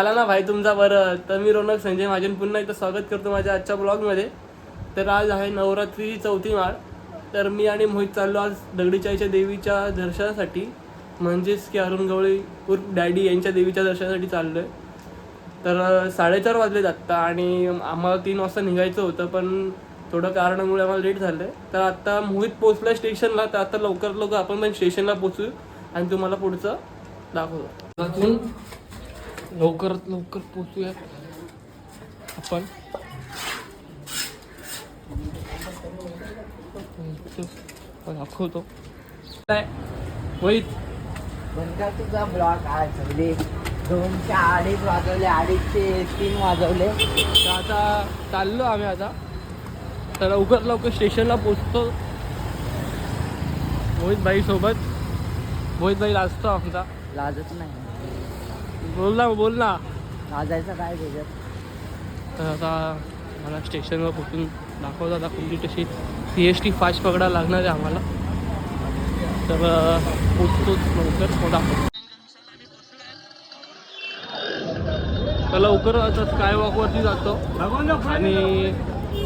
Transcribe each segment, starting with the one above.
आला ना भाई तुमचा बरं तर मी रोनक संजय महाजन पुन्हा एकदा स्वागत करतो माझ्या आजच्या ब्लॉगमध्ये. तर आज आहे नवरात्रीची चौथी माळ. तर मी आणि मोहित चाललो आज दगडीचाईच्या देवीच्या दर्शनासाठी. म्हणजेच की अरुण गवळी उर्फ डॅडी यांच्या देवीच्या दर्शनासाठी चाललो आहे तर साडेचार वाजलेत आत्ता आणि आम्हाला तीन वाजता निघायचं होतं पण थोडं कारणामुळे आम्हाला लेट झालं आहे तर आत्ता मोहित पोचला स्टेशनला तर आता लवकर लवकर आपण पण स्टेशनला पोचू आणि तुम्हाला पुढचं दाखवतो अजून लवकरात लवकर पोचूया. आपण. दाखवतो. काय? वैत तुझा ब्लॉग आज म्हणजे दोनचे अडीच वाजवले अडीचचे तीन वाजवले. तर आता चाललो आम्ही आता. तर लवकर लवकर स्टेशनला पोचतो. मोहित भाई सोबत मोहित भाई लाजतो आमचा. लाजत नाही. बोल ना बोल ना. लाजायचं काय त्याच्यात? तर आता मला स्टेशनवर पोचून दाखवता दाखवली तशी सी एस टी फास्ट पकडायला लागणार आहे आम्हाला. तर पोचतोच लवकर मग दाखवतो तर लवकर आता स्काय वॉकवरती जातो. आणि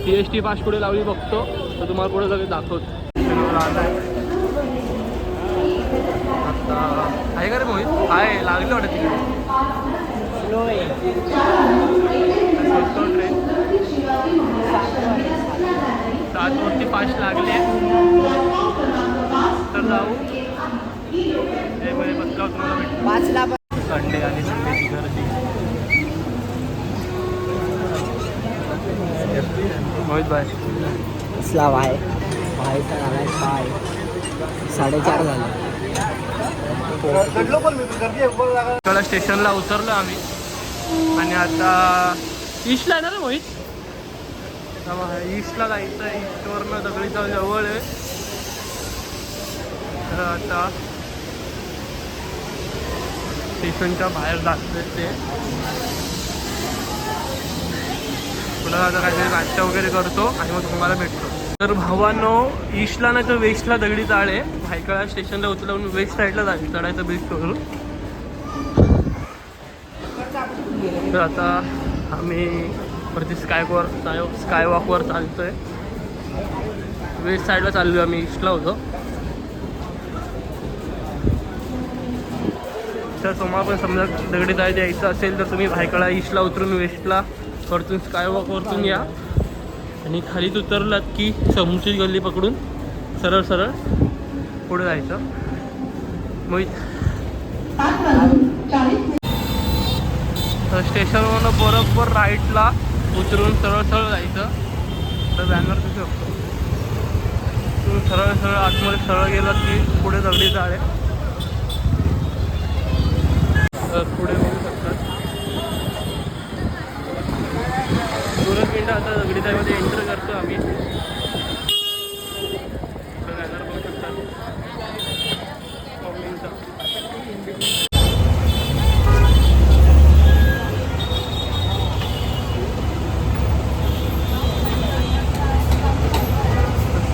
सी एस टी फास्ट पुढे लावली बघतो. तर तुम्हाला पुढे सगळे दाखवतो. आता आहे का रे मोहित? आहे लागलं वाटतं तिकडे. स्लो आहे ट्रेन सात वरती फास्ट लागले. तर जाऊ. ते मध्ये पत्का तुम्हाला भेटतो. पाचला संडे आणि संडेची गर्दी. मोहित भाई. कसला बाय बायचा झालाय काय? साडेचार झाले. इकडं स्टेशनला उतरलो आम्ही. आणि आता ईस्टला आहे ना मोहित? ईस्टला जायचं ईस्टवर ईस्टवरनं दगडीचा जवळ आहे. तर आता स्टेशनच्या बाहेर जातोय ते. पुढं आता काहीतरी नाश्ता वगैरे करतो आणि मग तुम्हाला भेटतो. तर भावानो ईस्टला नाही तर वेस्टला दगडी चाळ आहे. भायखळा स्टेशनला उतरवून वेस्ट साईडला जायचं चढायचं बीच करून. तर आता आम्ही वरती स्कायवर स्काय स्कायवॉकवर चालतोय. वेस्ट साईडला चाललो आम्ही ईस्टला होतो. तर तुम्हाला पण समजा दगडी जायचं यायचं असेल तर तुम्ही भायकळा ईस्टला उतरून वेस्टला वरतून स्कायवॉकवरतून या. आणि खालीच उतरलात की समोरची गल्ली पकडून सरळ सरळ पुढे जायचं. मोहित. तर स्टेशनवरनं बरोबर राईटला उतरून सरळ सरळ जायचं. तर बॅनर दिसू शकतो तुम्ही सरळ सरळ आतमध्ये सरळ गेलात की पुढे दगडी जाळे. तर पुढे बघू शकतो. दोनच आता दगडी जाळीमध्ये एंटर करतो आम्ही. बघू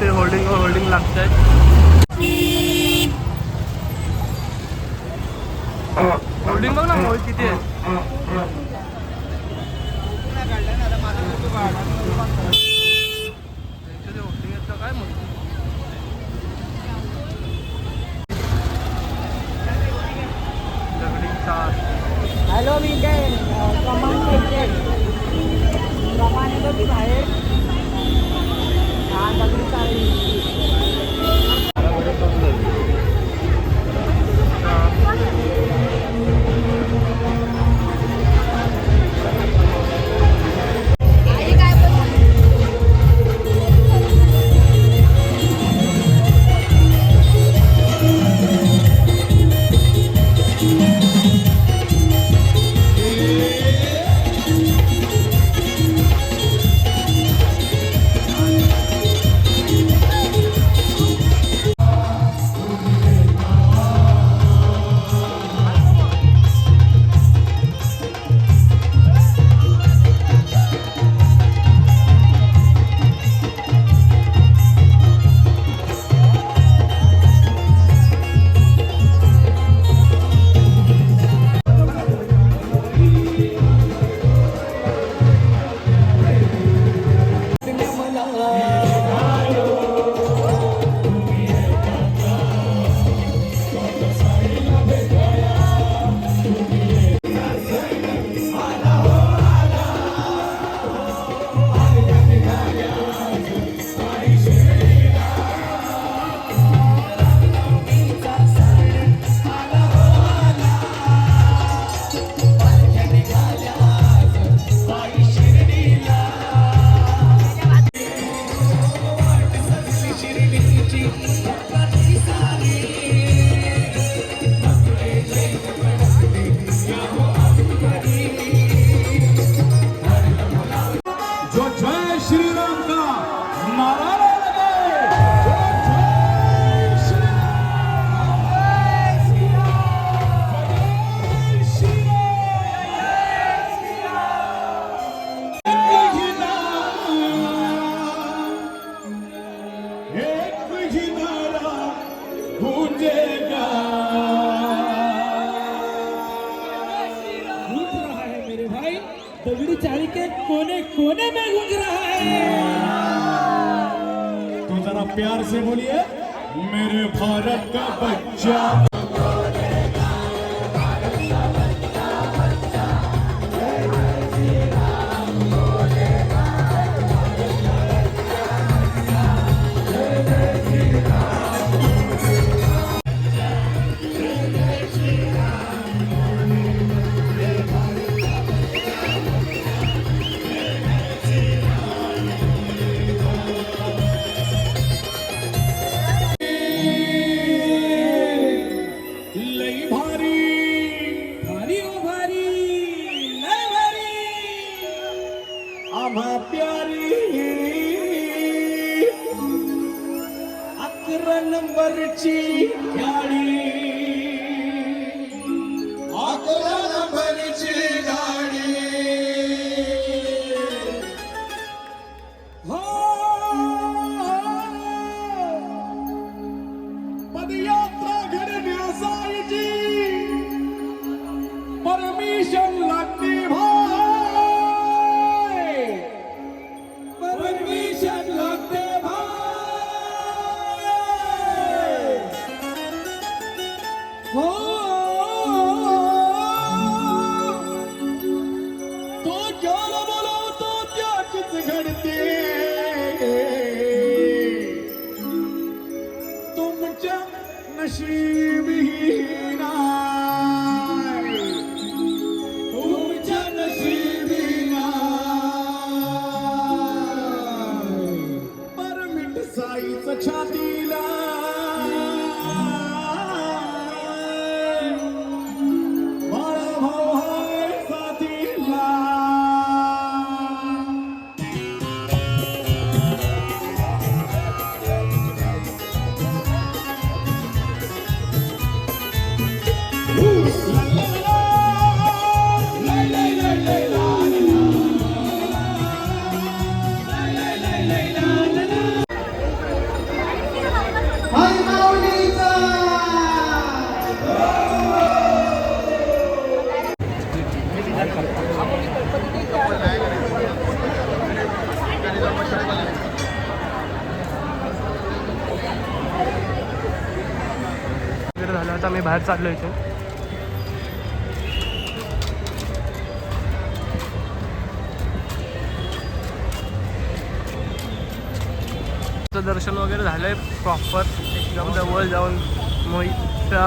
ते होल्डिंग होल्डिंग लागत आहेत होल्डिंग बघ ना मोहित किती आहे त्यांचं जे holding आहेत का काय मोहित? दगडी चाळ. हॅलो मी काय कमान घ्यायचे कमान बाहेर हा दगडी चालली चाली के कोने कोने में गूंज रहा है। तो जरा प्यार से बोलिए मेरे भारत का बच्चा। बाहेर चाललो इथून दर्शन वगैरे झालंय प्रॉपर एकदम जवळ जाऊन मोहितच्या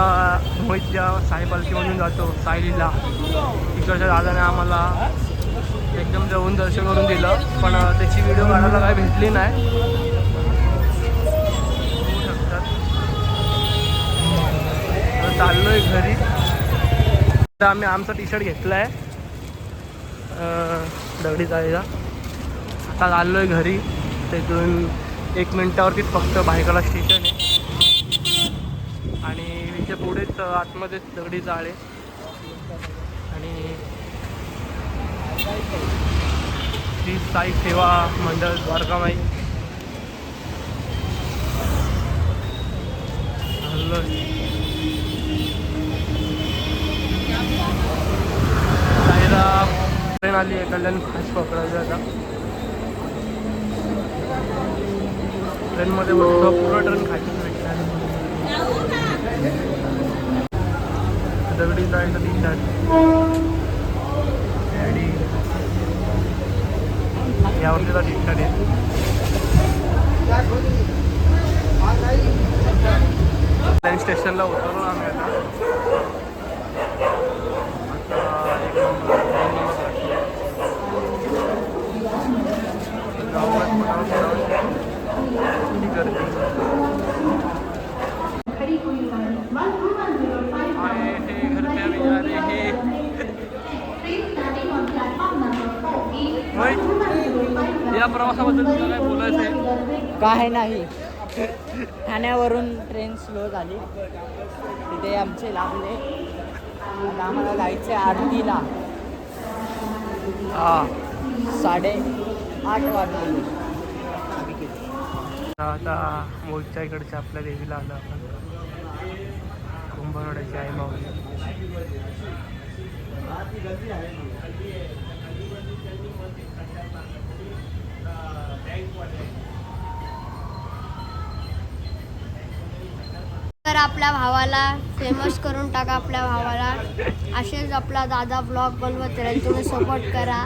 मोहितच्या ज्या म्हणून जातो सायलीला तिकडच्या दादाने आम्हाला एकदम जवळून दर्शन करून दिलं. पण त्याची व्हिडिओ काढायला काय भेटली नाही. चाललो चाललोय घरी. तर आम्ही आमचा टी शर्ट घेतला आहे दगडी जायला आता चाललोय घरी. तिथून एक मिनटावरतीच फक्त बायकाला स्टेशन आहे. आणि इथे पुढेच आतमध्येच दगडी जाळे आणि श्री साई सेवा मंडळ द्वारकामाई. चाललोय. जायला ट्रेन आली आहे कल्याण फास्ट पकडायचं आता. ट्रेनमध्ये बसलो पूर्ण ट्रेन खायचं दगडी जायचं दिसणार. आणि यावरतीचा दिसणार आहे. स्टेशनला उतरलो आम्ही आता आता एक नंबर दोन नंबर गाडी आहे. जाऊयात पटापट जाऊयात. किती गर्दी आए हे घर पे अभी जा रहे हैं होय. या प्रवासाबद्दल तुला काय बोलायचं आहे काय नाही. ठाण्यावरून ट्रेन स्लो झाली. तिथे आमचे लागले आम्हाला जायचे आरतीला. हा. साडे आठ वाजले. आता मोलच्या इकडच्या आपल्या देवीला आलो आपण. कुंभरवाड्याची आई माऊली. तर आपल्या भावाला फेमस करून टाका आपल्या भावाला. असेच आपला दादा ब्लॉग बनवत राहील. तुम्ही सपोर्ट करा.